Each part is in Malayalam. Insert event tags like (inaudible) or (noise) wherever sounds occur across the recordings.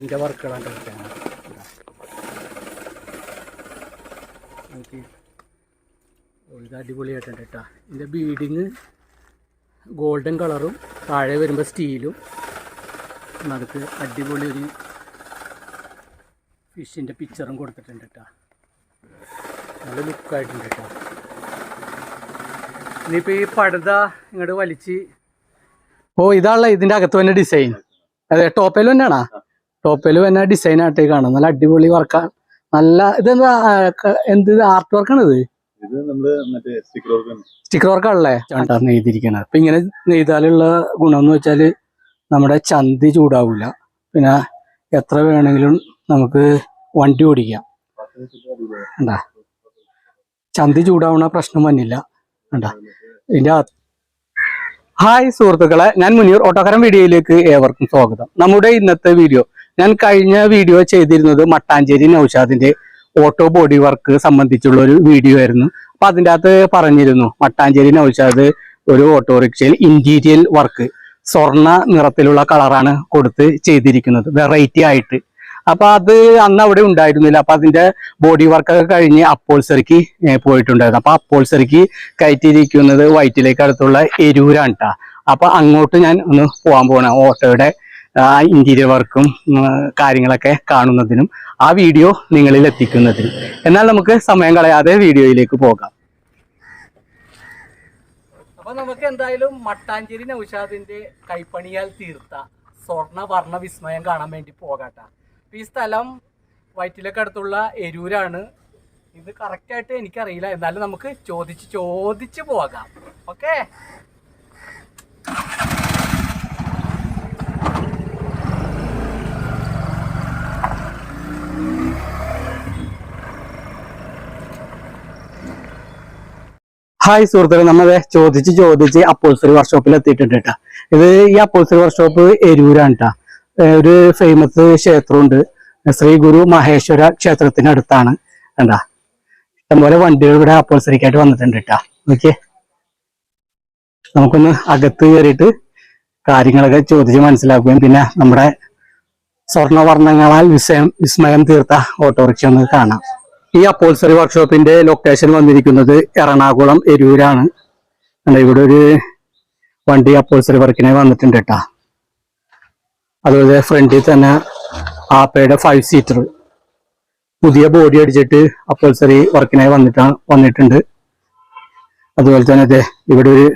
ഇതിന്റെ വർക്കുകളാണ് കളിക്കാൻ നോക്കി. ഒരു ഇത് അടിപൊളിയായിട്ടുണ്ട് കേട്ടോ ഇതിന്റെ ബീഡിങ് ഗോൾഡൻ കളറും താഴെ വരുമ്പോൾ സ്റ്റീലും നടുക്ക് അടിപൊളി ഒരു ഫിഷിന്റെ പിക്ചറും കൊടുത്തിട്ടുണ്ട് കേട്ടോ നല്ല ലുക്കായിട്ടുണ്ട് കേട്ടോ ഇനിയിപ്പോൾ ഈ പടുത ഇങ്ങോട്ട് വലിച്ച് ഓ ഇതാണല്ലോ ഇതിന്റെ അകത്ത് തന്നെ ഡിസൈൻ അതെ ടോപ്പേലും തന്നെയാണോ ടോപ്പേൽ തന്നെ ഡിസൈൻ ആയിട്ട് കാണാം. നല്ല അടിപൊളി വർക്കാണ് നല്ല ഇതെന്താ എന്ത് ആർട്ട് വർക്കാണ് ഇത് സ്റ്റിക്കർ വർക്ക് സ്റ്റിക്കർ വർക്കാണല്ലേ ചാണ്ടാർ നെയ്തിരിക്കണത്. അപ്പൊ ഇങ്ങനെ നെയ്താലുള്ള ഗുണം എന്ന് വെച്ചാൽ നമ്മുടെ ചന്തി ചൂടാവില്ല പിന്നെ എത്ര വേണമെങ്കിലും നമുക്ക് വണ്ടി ഓടിക്കാം. എന്താ ചന്തി ചൂടാവണ പ്രശ്നം വന്നില്ല. എന്താ ഇതിന്റെ ഹായ് സുഹൃത്തുക്കളെ ഞാൻ മുനീർ. ഓട്ടോക്കാരൻ വീഡിയോയിലേക്ക് ഏവർക്കും സ്വാഗതം. നമ്മുടെ ഇന്നത്തെ വീഡിയോ ഞാൻ കഴിഞ്ഞ വീഡിയോ ചെയ്തിരുന്നത് മട്ടാഞ്ചേരി നൌഷാദിന്റെ ഓട്ടോ ബോഡി വർക്ക് സംബന്ധിച്ചുള്ള ഒരു വീഡിയോ ആയിരുന്നു. അപ്പൊ അതിന്റെ അകത്ത് പറഞ്ഞിരുന്നു മട്ടാഞ്ചേരി നൌഷാദ് ഒരു ഓട്ടോറിക്ഷയിൽ ഇന്റീരിയൽ വർക്ക് സ്വർണ നിറത്തിലുള്ള കളറാണ് കൊടുത്ത് ചെയ്തിരിക്കുന്നത് വെറൈറ്റി ആയിട്ട്. അപ്പൊ അത് അന്ന് അവിടെ ഉണ്ടായിരുന്നില്ല. അപ്പൊ അതിന്റെ ബോഡി വർക്കൊക്കെ കഴിഞ്ഞ് അപ്പോൾസറിക്ക് പോയിട്ടുണ്ടായിരുന്നു. അപ്പൊ അപ്പോൾസറിക്ക് കയറ്റിയിരിക്കുന്നത് വൈറ്റിലേക്ക് അടുത്തുള്ള എരൂരാണ് കേട്ടോ അപ്പൊ അങ്ങോട്ട് ഞാൻ ഒന്ന് പോകാൻ പോകണം ഓട്ടോയുടെ ആ ഇന്റീരിയർ വർക്കും കാര്യങ്ങളൊക്കെ കാണുന്നതിനും ആ വീഡിയോ നിങ്ങളിൽ എത്തിക്കുന്നതിനും. എന്നാൽ നമുക്ക് സമയം കളയാതെ വീഡിയോയിലേക്ക് പോകാം. അപ്പൊ നമുക്ക് എന്തായാലും മട്ടാഞ്ചേരി നൗഷാദിന്റെ കൈപ്പണിയാൽ തീർത്ത സ്വർണ വർണ വിസ്മയം കാണാൻ വേണ്ടി പോകാട്ട. ഈ സ്ഥലം വയറ്റിലൊക്കെ അടുത്തുള്ള എരൂരാണ്. ഇത് കറക്റ്റ് ആയിട്ട് എനിക്കറിയില്ല. എന്നാലും നമുക്ക് ചോദിച്ച് ചോദിച്ച് പോകാം. ഓക്കെ ഹായ് സുഹൃത്തുക്കൾ നമ്മളെ ചോദിച്ച് ചോദിച്ച് അപ്പോൾസറി വർക്ക്ഷോപ്പിൽ എത്തിയിട്ടുണ്ട് കേട്ടോ. ഇത് ഈ അപ്പോൾസറി വർക്ക്ഷോപ്പ് എരൂരാണ് കേട്ടോ. ഒരു ഫേമസ് ക്ഷേത്രമുണ്ട്. ശ്രീ ഗുരു മഹേശ്വര ക്ഷേത്രത്തിന് അടുത്താണ് കണ്ടാ. ഇഷ്ടംപോലെ വണ്ടികൾ ഇവിടെ അപ്പോൾസറിക്കായിട്ട് വന്നിട്ടുണ്ട് കേട്ടോ. ഓക്കെ നമുക്കൊന്ന് അകത്ത് കയറിയിട്ട് കാര്യങ്ങളൊക്കെ ചോദിച്ച് മനസ്സിലാക്കുകയും പിന്നെ നമ്മുടെ സ്വർണവർണങ്ങളാൽ വിസ്മയം വിസ്മയം തീർത്ത ഓട്ടോറിക്ഷ ഒന്ന് കാണാം. ഈ അപ്പോൾസറി വർക്ക്ഷോപ്പിന്റെ ലൊക്കേഷൻ വന്നിരിക്കുന്നത് എറണാകുളം എരൂരാണ്. ഇവിടെ ഒരു വണ്ടി അപ്പോൾസറി വർക്കിനെ വന്നിട്ടുണ്ട് കേട്ടാ. അതുപോലെ ഫ്രണ്ടിൽ തന്നെ ആപ്പയുടെ ഫൈവ് സീറ്റർ പുതിയ ബോഡി അടിച്ചിട്ട് അപ്പോൾസറി വർക്കിനായി വന്നിട്ടാണ് വന്നിട്ടുണ്ട്. അതുപോലെ തന്നെ അതെ ഇവിടെ ഒരു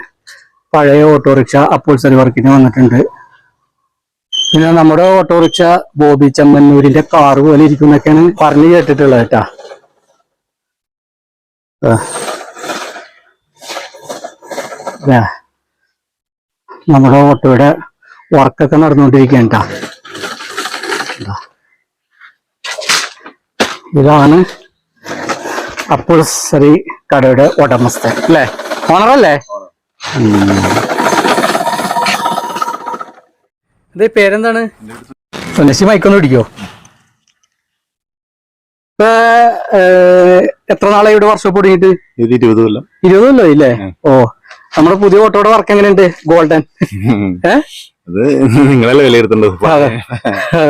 പഴയ ഓട്ടോറിക്ഷ അപ്പോൾസറി വർക്കിന് വന്നിട്ടുണ്ട്. പിന്നെ നമ്മുടെ ഓട്ടോറിക്ഷ ബോബി ചമ്മന്നൂരിന്റെ കാറ് പോലെ ഇരിക്കുന്നൊക്കെയാണ് പറഞ്ഞു കേട്ടിട്ടുള്ളത് കേട്ടാ. നമ്മുടെ ഓട്ടോയുടെ വർക്കൊക്കെ നടന്നുകൊണ്ടിരിക്കുകയാണ് കേട്ടോ. ഇതാണ് അപ്പോൾസറി കടയുടെ ഉടമസ്ഥ അല്ലേ? ഓണറല്ലേ? ഇത് പേരെന്താണ്? സുനശി മൈക്കൊന്ന് പിടിക്കോ. ഇപ്പൊ എത്ര നാളായി ഇവിടെ വർഷം തുടങ്ങിയിട്ട്? ഇത് ഇരുപത് കൊല്ലം. ഇരുപത് കൊല്ലം ഇല്ലേ ഓ നമ്മുടെ പുതിയ ഓട്ടോയുടെ വർക്ക് എങ്ങനെയുണ്ട്? ഗോൾഡൻ. (laughs) അത് നിങ്ങളല്ലേ വിലയിരുത്തേണ്ടത്. അതെ.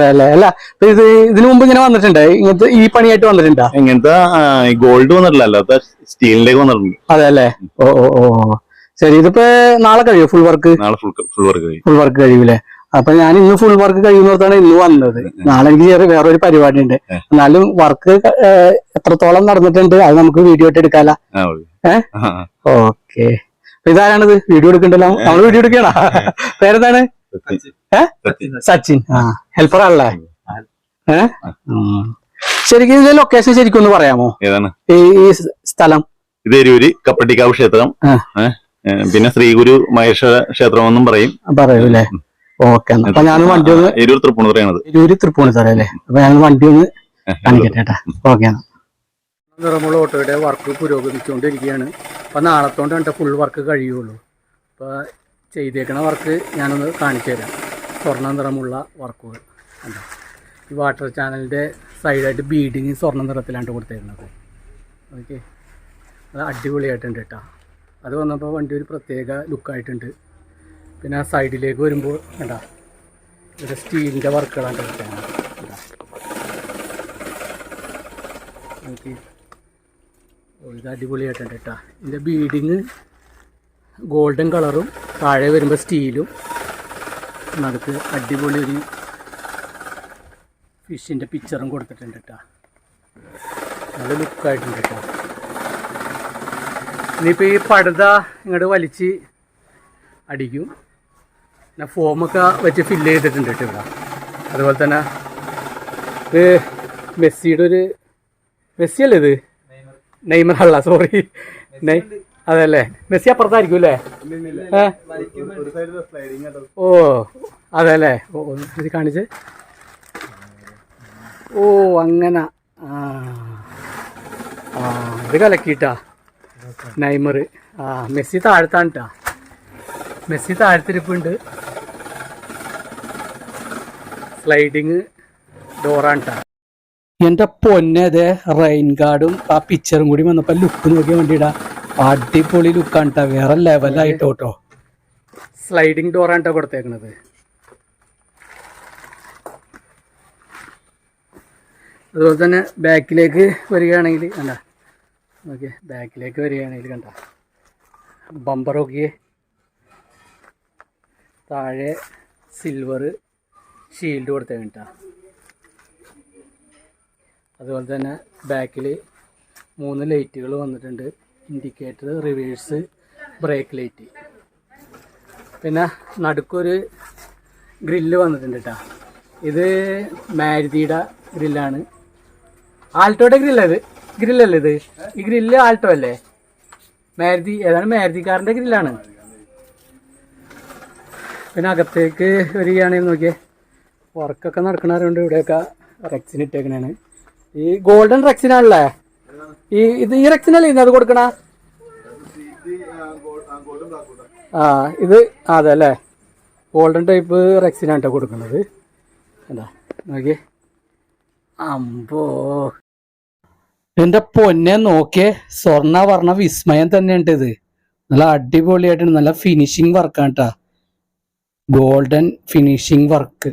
അല്ലേ? അല്ല ഇത് ഇതിനു മുമ്പ് ഇങ്ങനെ വന്നിട്ടുണ്ട്? ഇങ്ങനത്തെ ഈ പണിയായിട്ട് വന്നിട്ടുണ്ടോ? ഇങ്ങനത്തെ ഗോൾഡ് വന്നിട്ടില്ല. അല്ലാത്ത സ്റ്റീലിലേക്ക് വന്നിട്ടുണ്ട്. അതെ അല്ലേ? ഓ ഓ ഓ. ശരി ഇതിപ്പോ നാളെ കഴിയോ ഫുൾ വർക്ക് നാളെ ഫുൾ വർക്ക് കഴിയും. ഫുൾ വർക്ക് കഴിയൂലേ അപ്പൊ ഞാൻ ഇന്ന് ഫുൾ വർക്ക് കഴിയുന്നിടത്താണ് ഇന്ന് വന്നത്. നാളെ എനിക്ക് ചെറിയ വേറൊരു പരിപാടി ഉണ്ട്. എന്നാലും വർക്ക് എത്രത്തോളം നടന്നിട്ടുണ്ട് അത് നമുക്ക് വീഡിയോ ആയിട്ട് എടുക്കാല. ആ, ഓക്കേ. ഇതാരാണിത്? വീഡിയോ എടുക്കണ്ടല്ലോ? നമ്മൾ വീഡിയോ എടുക്കണ? പേരെന്താണ്? സച്ചിൻ. ആ ഹെൽപ്പർ ആണല്ലേ? ഏ? ഉം. ശരിക്കും ഇതിന്റെ ലൊക്കേഷൻ ശരിക്കും ഒന്ന് പറയാമോ? ഏതാണ്? ഈ സ്ഥലം. ഇത് എരൂര് കപ്പട്ടിക്കാവ് ക്ഷേത്രം. പിന്നെ ശ്രീഗുരു മഹേശ്വര ക്ഷേത്രം എന്നും പറയും. പറയൂ അല്ലേ ഓക്കെ അപ്പൊ ഞാൻ വണ്ടി ഒന്ന് എരൂർ തൃപ്പൂണിത്തുറയാണത്. ഇരുപത് തൃപ്പൂണിത്തറ അല്ലേ അപ്പൊ ഞാൻ വണ്ടി ഒന്ന് കാണിക്കട്ടെ കേട്ടാ ഓക്കെ നിറമുള്ള ഓട്ടോയുടെ വർക്ക് പുരോഗമിച്ചുകൊണ്ടിരിക്കുകയാണ്. അപ്പൊ നാളത്തോണ്ട് കണ്ട ഫുൾ വർക്ക് കഴിയുള്ളൂ. അപ്പൊ ചെയ്തേക്കണ വർക്ക് ഞാനൊന്ന് കാണിച്ചു തരാം സ്വർണ നിറമുള്ള വർക്കുകൾ കണ്ടോ? ഈ വാട്ടർ ചാനലിന്റെ സൈഡായിട്ട് ബീഡിങ് സ്വർണ നിറത്തിലാണ് കൊടുത്തേക്കുന്നത് ഓക്കെ? അത് അടിപൊളിയായിട്ടുണ്ട് കേട്ടോ അത് വന്നപ്പോൾ വണ്ടി ഒരു പ്രത്യേക ലുക്കായിട്ടുണ്ട് പിന്നെ ആ സൈഡിലേക്ക് വരുമ്പോൾ കണ്ട ഇവിടെ സ്റ്റീലിന്റെ വർക്കുകളാണ് കിട്ടാൻ എനിക്ക് ഇത് അടിപൊളിയായിട്ടുണ്ട് കേട്ടോ. ഇതിന്റെ ബീഡിങ് ഗോൾഡൻ കളറും താഴെ വരുമ്പോൾ സ്റ്റീലും. നടുക്ക് അടിപൊളി ഒരു ഫിഷിന്റെ പിക്ചറും കൊടുത്തിട്ടുണ്ട് കേട്ടോ. നല്ല ലുക്കായിട്ടുണ്ട് കേട്ടോ. ഇനിയിപ്പോൾ ഈ പടുത ഇങ്ങോട്ട് വലിച്ച് അടിക്കും. പിന്നെ ഫോമൊക്കെ വെച്ച് ഫില്ല് ചെയ്തിട്ടുണ്ട് കേട്ടോ ഇവിടെ. അതുപോലെ തന്നെ ഇത് മെസ്സിയുടെ ഒരു മെസ്സി അല്ലേ ഇത്? നെയ്മർ അല്ല സോറി നെയ് അതല്ലേ? മെസ്സി അപ്പുറത്തായിരിക്കും അല്ലേ? ഓ അതല്ലേ? ഓ ഇത് കാണിച്ച്. ഓ അങ്ങനെ. ആ. ആ ഇത് കലക്കിട്ടാ നൈമർ ആ മെസ്സി താഴത്താണ് കേട്ടാ മെസ്സി താഴത്തിരിപ്പുണ്ട്. സ്ലൈഡിങ് ഡോറാണ് ട്ടാ. എന്റെ പൊന്നതെ റെയിൻ ഗാർഡും ആ പിക്ചറും കൂടി വന്നപ്പോൾ ലുക്ക് നോക്കിയാൽ വേണ്ടിയിടാ അടിപൊളി ലുക്കാണ് വേറെ ലെവലായിട്ടോ കേട്ടോ സ്ലൈഡിങ് ഡോറാണ് കൊടുത്തേക്കണത്. അതുപോലെ തന്നെ ബാക്കിലേക്ക് വരികയാണെങ്കിൽ കണ്ട? ഓക്കെ ബാക്കിലേക്ക് വരികയാണെങ്കിൽ കണ്ട. ബമ്പർ നോക്കിയേ. താഴെ സിൽവർ ഷീൽഡ് കൊടുത്തേ കേട്ടോ അതുപോലെ തന്നെ ബാക്കിൽ മൂന്ന് ലൈറ്റുകൾ വന്നിട്ടുണ്ട്. ഇൻഡിക്കേറ്റർ റിവേഴ്സ് ബ്രേക്ക് ലൈറ്റ് പിന്നെ നടുക്കൊരു ഗ്രില്ല് വന്നിട്ടുണ്ട് കേട്ടോ ഇത് മാരുതിയുടെ ഗ്രില്ലാണ് ആൾട്ടോയുടെ ഗ്രില്ല ഇത്? ഗ്രില്ലല്ലേ ഇത്? ഈ ഗ്രില്ല് ആൾട്ടോ അല്ലേ? മാരുതി ഏതാണ് മാരുതി കാറിന്റെ ഗ്രില്ലാണ് പിന്നെ അകത്തേക്ക് വരികയാണെങ്കിൽ നോക്കിയേ. വർക്കൊക്കെ നടക്കണവരുണ്ട് ഇവിടെയൊക്കെ. റെക്സിന് ഇട്ടേക്കണാണ്. ഈ ഗോൾഡൻ റെക്സിനാണല്ലേ ഈ ഇത് ഈ റെക്സിനല്ലേ ഇന്ന് അത് കൊടുക്കണ? ആ ഇത് അതെ അല്ലേ ഗോൾഡൻ ടൈപ്പ് റെക്സിനാണ് കേട്ടോ കൊടുക്കുന്നത് എന്താ നോക്കിയേ. അമ്പോ. എന്റെ പൊന്നെ നോക്കിയേ സ്വർണ വർണ വിസ്മയം തന്നെയുണ്ട് ഇത്. നല്ല അടിപൊളിയായിട്ടുണ്ട് നല്ല ഫിനിഷിങ് വർക്കാണ് കേട്ടാ ഗോൾഡൻ ഫിനിഷിങ് വർക്ക്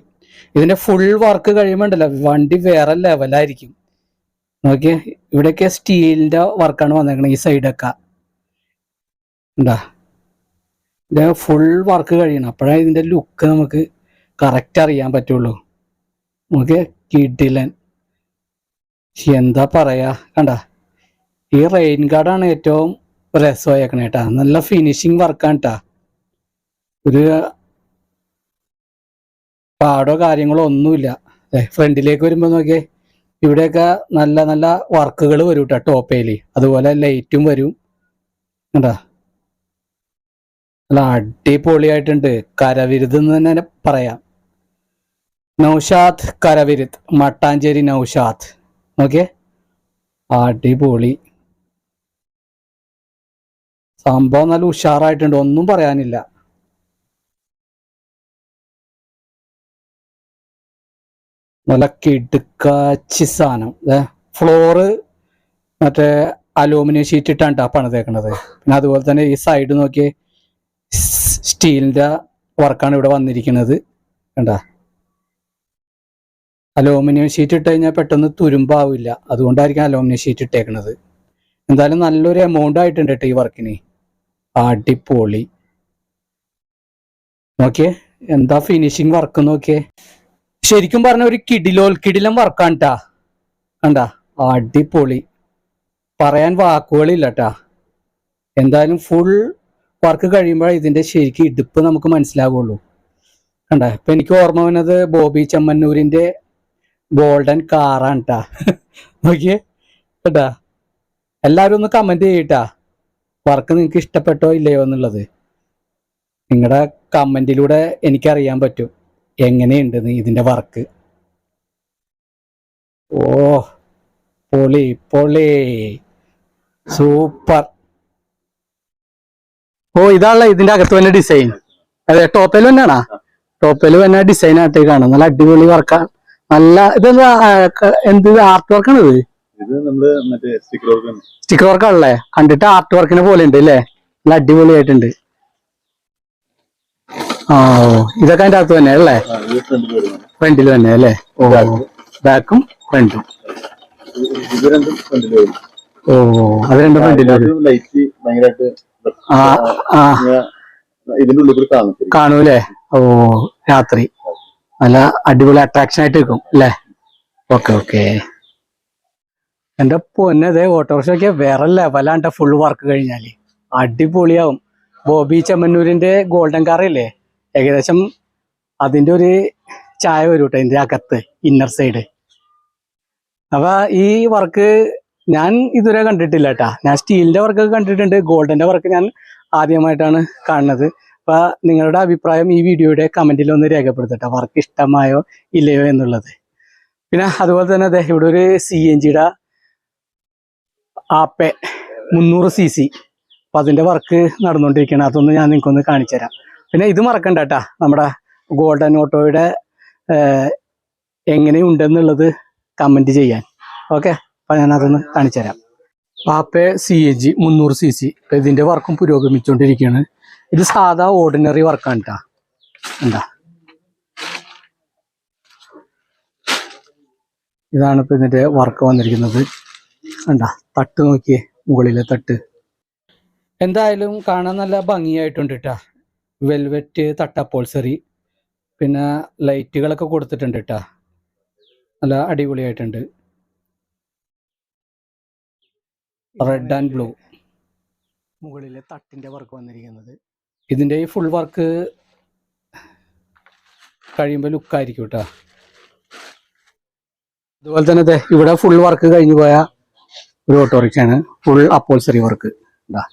ഇതിന്റെ ഫുൾ വർക്ക് കഴിയുമ്പോണ്ടല്ലോ വണ്ടി വേറെ ലെവലായിരിക്കും നോക്കിയേ ഇവിടെയൊക്കെ സ്റ്റീലിന്റെ വർക്കാണ് വന്നേക്കുന്നത് ഈ സൈഡൊക്കെ ഉണ്ടാ ഇതിന്റെ ഫുൾ വർക്ക് കഴിയണം. അപ്പോഴേ ഇതിന്റെ ലുക്ക് നമുക്ക് കറക്റ്റ് അറിയാൻ പറ്റുള്ളൂ. നോക്കിയേ കിഡിലൻ എന്താ പറയാ കണ്ട? ഈ റെയിൻ ഗാർഡാണ് ഏറ്റവും രസമായേക്കണേട്ടാ നല്ല ഫിനിഷിങ് വർക്കാണ് കേട്ടാ ഒരു പാടോ കാര്യങ്ങളോ ഒന്നുമില്ല. ഫ്രണ്ടിലേക്ക് വരുമ്പോൾ നോക്കിയേ ഇവിടെയൊക്കെ നല്ല നല്ല വർക്കുകൾ വരും കേട്ടോ ടോപ്പേൽ. അതുപോലെ ലൈറ്റും വരും. കണ്ടാ? നല്ല അടിപൊളിയായിട്ടുണ്ട്. കരവിരുത് എന്ന് തന്നെ പറയാം. നൗഷാദ് കരവിരുത്. മട്ടാഞ്ചേരി നൗഷാദ്. ഓക്കെ അടിപൊളി. സംഭവം നല്ല ഉഷാറായിട്ടുണ്ട്. ഒന്നും പറയാനില്ല. നല്ല കിടുക്കാച്ചി സാധനം. ഫ്ലോറ് മറ്റേ അലൂമിനിയം ഷീറ്റ് ഇട്ടാണ് ട്ടാ പണിതേക്കണത്. പിന്നെ അതുപോലെ തന്നെ ഈ സൈഡ് നോക്കി സ്റ്റീലിന്റെ വർക്കാണ് ഇവിടെ വന്നിരിക്കുന്നത്. കണ്ട? അലൂമിനിയം ഷീറ്റ് ഇട്ട് കഴിഞ്ഞാൽ പെട്ടെന്ന് തുരുമ്പാവില്ല. അതുകൊണ്ടായിരിക്കും അലൂമിനിയം ഷീറ്റ് ഇട്ടേക്കണത്. എന്തായാലും നല്ലൊരു എമൗണ്ട് ആയിട്ടുണ്ട് കേട്ടോ ഈ വർക്കിന് അടിപൊളി. നോക്കിയേ എന്താ ഫിനിഷിങ് വർക്ക് നോക്കിയേ? ശരിക്കും പറഞ്ഞ ഒരു കിടിലോൽ കിടിലം വർക്കാണ് ട്ടാ. കണ്ട? അടിപൊളി. പറയാൻ വാക്കുകളില്ല ട്ടാ എന്തായാലും ഫുൾ വർക്ക് കഴിയുമ്പോൾ ഇതിന്റെ ശരിക്കും ഇടുപ്പ് നമുക്ക് മനസ്സിലാകുള്ളൂ കണ്ട? ഇപ്പൊ എനിക്ക് ഓർമ്മ വന്നത് ബോബി ചെമ്മന്നൂരിന്റെ ഗോൾഡൻ കാറാണ് ട്ടാ. നോക്കിയേ. കേട്ടാ എല്ലാവരും ഒന്ന് കമന്റ് ചെയ്യട്ടാ. വർക്ക് നിങ്ങൾക്ക് ഇഷ്ടപ്പെട്ടോ ഇല്ലയോ എന്നുള്ളത്. നിങ്ങളുടെ കമന്റിലൂടെ എനിക്കറിയാൻ പറ്റും. എങ്ങനെയുണ്ടെന്ന് ഇതിന്റെ വർക്ക് ഓ പൊളി പൊളി. സൂപ്പർ. ഓ ഇതാണല്ലോ ഇതിന്റെ അകത്ത് തന്നെ ഡിസൈൻ അതെ ടോപ്പിൽ തന്നെയാണാ ടോപ്പിൽ തന്നെ ഡിസൈൻ ആയിട്ട് കാണും. നല്ല അടിപൊളി വർക്കാണ് നല്ല ഇതെന്താ എന്ത് ആർട്ട് വർക്കാണ് ഇത്? സ്റ്റിക്കർ വർക്കാണല്ലേ കണ്ടിട്ട് ആർട്ട് വർക്കിനെ പോലെ ഉണ്ട് അല്ലേ? നല്ല അടിപൊളിയായിട്ടുണ്ട്. ഓ. ഇതൊക്കെ അതിന്റെ അകത്ത് തന്നെ അല്ലേ? ഫ്രണ്ടിൽ തന്നെ അല്ലേ? ഓ. ബാക്കും ഫ്രണ്ടും ഓ അത് രണ്ടും ഫ്രണ്ടിൽ കാണൂലേ? ഓ രാത്രി. നല്ല അടിപൊളി അട്രാക്ഷൻ ആയിട്ട് നിൽക്കും അല്ലേ? Okay okay. എന്റെ പൊന്നതേ ഓട്ടോറിക്ഷ ഒക്കെ വേറെ ലെവലാണ്ട ഫുൾ വർക്ക് കഴിഞ്ഞാൽ. അടിപൊളിയാവും. ബോബി ചെമ്മന്നൂരിന്റെ ഗോൾഡൻ കാർ ഇല്ലേ? ഏകദേശം അതിന്റെ ഒരു ചായ വരും കേട്ടോ ഇതിന്റെ അകത്ത് ഇന്നർ സൈഡ് അപ്പൊ ഈ വർക്ക് ഞാൻ ഇതുവരെ കണ്ടിട്ടില്ല കേട്ടാ ഞാൻ സ്റ്റീലിന്റെ വർക്ക് കണ്ടിട്ടുണ്ട് ഗോൾഡന്റെ വർക്ക് ഞാൻ ആദ്യമായിട്ടാണ് കാണുന്നത്. അപ്പൊ നിങ്ങളുടെ അഭിപ്രായം ഈ വീഡിയോയുടെ കമന്റിൽ ഒന്ന് രേഖപ്പെടുത്തട്ടെ. വർക്ക് ഇഷ്ടമായോ ഇല്ലയോ എന്നുള്ളത്. പിന്നെ അതുപോലെ തന്നെ ദേ ഇവിടെ ഒരു സി എൻ ജിയുടെ ആപ്പെ മുന്നൂറ് സി സി അപ്പൊ അതിന്റെ വർക്ക് നടന്നുകൊണ്ടിരിക്കുകയാണ്. അതൊന്ന് ഞാൻ നിങ്ങൾക്കൊന്ന് കാണിച്ചു തരാം പിന്നെ ഇത് മറക്കണ്ട കേട്ടാ നമ്മുടെ ഗോൾഡൻ ഓട്ടോയുടെ എങ്ങനെയുണ്ടെന്നുള്ളത് കമന്റ് ചെയ്യാൻ. ഓക്കെ അപ്പം ഞാൻ അതൊന്ന് കാണിച്ചു തരാം. ആപ്പെ സി എ ജി മുന്നൂറ് സി സി ഇപ്പം ഇതിന്റെ വർക്കും പുരോഗമിച്ചുകൊണ്ടിരിക്കുകയാണ് ഇത് സാധാ ഓർഡിനറി വർക്കാണ് കേട്ടാ എന്താ? ഇതാണ് ഇപ്പം ഇതിന്റെ വർക്ക് വന്നിരിക്കുന്നത്. കണ്ട തട്ട് നോക്കിയേ. മുകളിലെ തട്ട്. എന്തായാലും കാണാൻ നല്ല ഭംഗിയായിട്ടുണ്ട് കേട്ടാ വെൽവെറ്റ് തട്ടപ്പോൾസറി പിന്നെ ലൈറ്റുകളൊക്കെ കൊടുത്തിട്ടുണ്ട് കേട്ടാ നല്ല അടിപൊളിയായിട്ടുണ്ട്. റെഡ് ആൻഡ് ബ്ലൂ മുകളിലെ തട്ടിന്റെ വർക്ക് വന്നിരിക്കുന്നത്. ഇതിന്റെ ഈ ഫുൾ വർക്ക് കഴിയുമ്പോൾ ലുക്കായിരിക്കും കേട്ടോ അതുപോലെ തന്നെ അതെ ഇവിടെ ഫുൾ വർക്ക് കഴിഞ്ഞു പോയ ഒരു ഓട്ടോറിക്ഷയാണ് ഫുൾ അപ്പോൾസറി വർക്ക് ഇതാ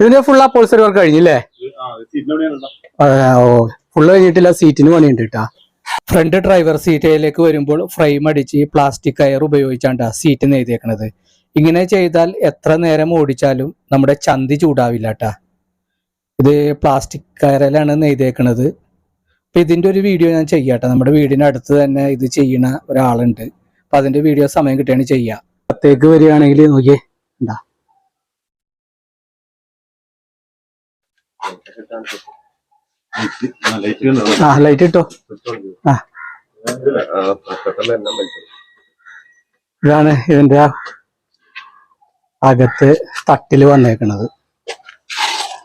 ഇതിന്റെ ഫുൾ അപ്പോൾസറി വർക്ക് കഴിഞ്ഞില്ലേ? ഓ ഫുള്ള് കഴിഞ്ഞിട്ടില്ല സീറ്റിന് പണിയുണ്ട് കേട്ടാ ഫ്രണ്ട് ഡ്രൈവർ സീറ്റയിലേക്ക് വരുമ്പോൾ ഫ്രെയിം അടിച്ച് പ്ലാസ്റ്റിക് കയർ ഉപയോഗിച്ചാണ്ടാ സീറ്റ് നെയ്തേക്കണത് ഇങ്ങനെ ചെയ്താൽ എത്ര നേരം ഓടിച്ചാലും നമ്മുടെ ചന്തി ചൂടാവില്ല കേട്ടാ ഇത് പ്ലാസ്റ്റിക് കയറിലാണ് നെയ്തേക്കണത് അപ്പൊ ഇതിന്റെ ഒരു വീഡിയോ ഞാൻ ചെയ്യാട്ടെ നമ്മുടെ വീടിനടുത്ത് തന്നെ ഇത് ചെയ്യണ ഒരാളുണ്ട്. അപ്പൊ അതിന്റെ വീഡിയോ സമയം കിട്ടുകയാണ് ചെയ്യുക അത്തേക്ക് വരികയാണെങ്കിൽ നോക്കിയേ എന്താ ആ? ലൈറ്റ് ഇട്ടോ. ഇതാണ് ഇതിന്റെ അകത്ത് തട്ടിൽ വന്നേക്കണത്.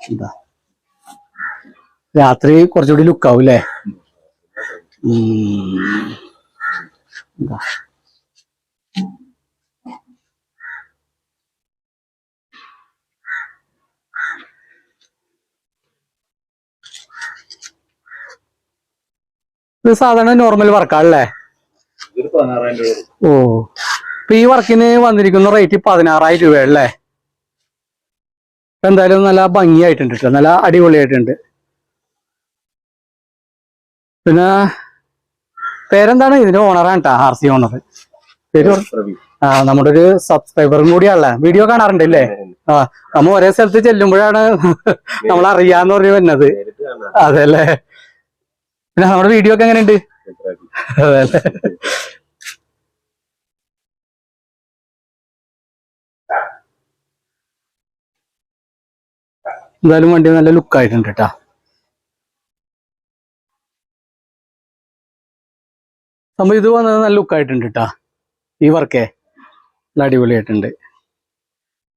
എന്താ രാത്രി കുറച്ചുകൂടി ലുക്കാവും അല്ലേ എന്താ ഇത് സാധാരണ നോർമൽ വർക്കാണല്ലേ ഓ. ഇപ്പൊ ഈ വർക്കിന് വന്നിരിക്കുന്ന റേറ്റ് പതിനാറായിരം രൂപയല്ലേ എന്തായാലും നല്ല ഭംഗിയായിട്ടുണ്ട് കേട്ടോ നല്ല അടിപൊളിയായിട്ടുണ്ട്. പിന്നെ പേരെന്താണ്? ഇതിന്റെ ഓണറാണ് കേട്ടോ ആർ സി ഓണർ പേര് ആ നമ്മുടെ ഒരു സബ്സ്ക്രൈബറും കൂടിയാണല്ലേ? വീഡിയോ കാണാറുണ്ട് അല്ലേ ആ നമ്മ ഒരേ സ്ഥലത്ത് ചെല്ലുമ്പോഴാണ് നമ്മൾ അറിയാന്ന് പറഞ്ഞു വരുന്നത് കാണാം. അതെ അല്ലേ പിന്നെ നമ്മുടെ വീഡിയോ ഒക്കെ എങ്ങനെയുണ്ട്? എന്തായാലും വണ്ടി നല്ല ലുക്ക് ആയിട്ടുണ്ട് കേട്ടാ സംഭവം ഇത് വന്നത് നല്ല ലുക്ക് ആയിട്ടുണ്ട് കേട്ടാ ഈ വർക്കേ നല്ല അടിപൊളിയായിട്ടുണ്ട്.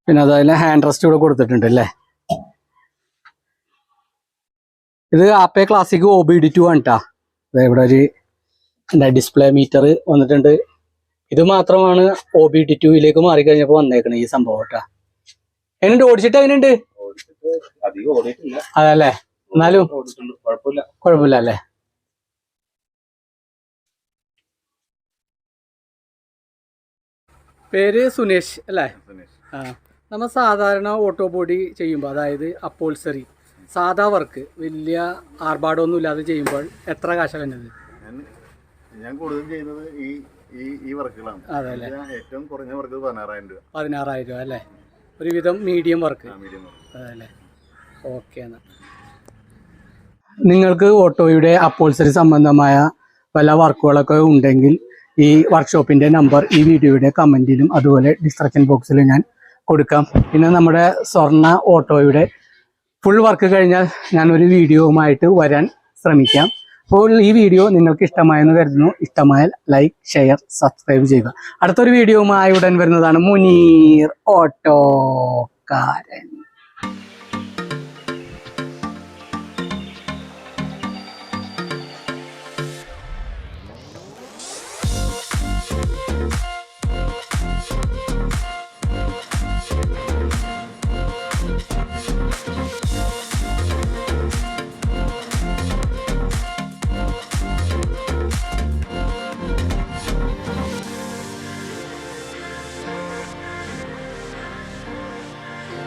പിന്നെ അതായത് ഹാൻഡ് റെസ്റ്റ് കൂടെ കൊടുത്തിട്ടുണ്ട് അല്ലേ ഇത് Ape classic O B D two ആണ് കേട്ടാ ഇവിടെ ഒരു എന്താ ഡിസ്പ്ലേ മീറ്റർ വന്നിട്ടുണ്ട്. ഇത് മാത്രമാണ് ഒ ബി ഡി ടുയിലേക്ക് മാറിക്കഴിഞ്ഞപ്പോൾ വന്നേക്കണേ ഈ സംഭവം കേട്ടാ എങ്ങനെയുണ്ട്? ഓടിച്ചിട്ട് എങ്ങനെയുണ്ട്? അതല്ലേ? എന്നാലും കുഴപ്പമില്ല. അല്ലേ? പേര് സുനേഷ് അല്ലേ? നമ്മൾ സാധാരണ ഓട്ടോ ബോഡി ചെയ്യുമ്പോൾ അതായത് അപ്പോൾസറി സാധാ വർക്ക് വലിയ ആർഭാടമൊന്നും ഇല്ലാതെ ചെയ്യുമ്പോൾ എത്ര കാശ കഴിഞ്ഞത് ഞാൻ ഞാൻ കൂടുതൽ ചെയ്യുന്നത് ഈ ഈ ഈ വർക്കുകളാണ്. ഏറ്റവും കുറഞ്ഞ വർക്ക് പതിനാറായിരം രൂപ. പതിനാറായിരം രൂപ അല്ലേ? ഒരുവിധം മീഡിയം വർക്ക്. അതെ അതല്ലേ ഓക്കെ എന്നാ. നിങ്ങൾക്ക് ഓട്ടോയുടെ അപ്പോൾസറി സംബന്ധമായ പല വർക്കുകളൊക്കെ ഉണ്ടെങ്കിൽ ഈ വർക്ക്ഷോപ്പിന്റെ നമ്പർ ഈ വീഡിയോയുടെ കമന്റിലും അതുപോലെ ഡിസ്ക്രിപ്ഷൻ ബോക്സിലും ഞാൻ കൊടുക്കാം. പിന്നെ നമ്മുടെ സ്വർണ ഓട്ടോയുടെ ഫുൾ വർക്ക് കഴിഞ്ഞാൽ ഞാൻ ഒരു വീഡിയോവുമായിട്ട് വരാൻ ശ്രമിക്കാം. അപ്പോൾ ഈ വീഡിയോ നിങ്ങൾക്ക് ഇഷ്ടമായെന്ന് കരുതുന്നു. ഇഷ്ടമായാൽ ലൈക്ക് ഷെയർ സബ്സ്ക്രൈബ് ചെയ്യുക. അടുത്തൊരു വീഡിയോയുമായി ഉടൻ വരുന്നതാണ് മുനീർ ഓട്ടോക്കാരൻ.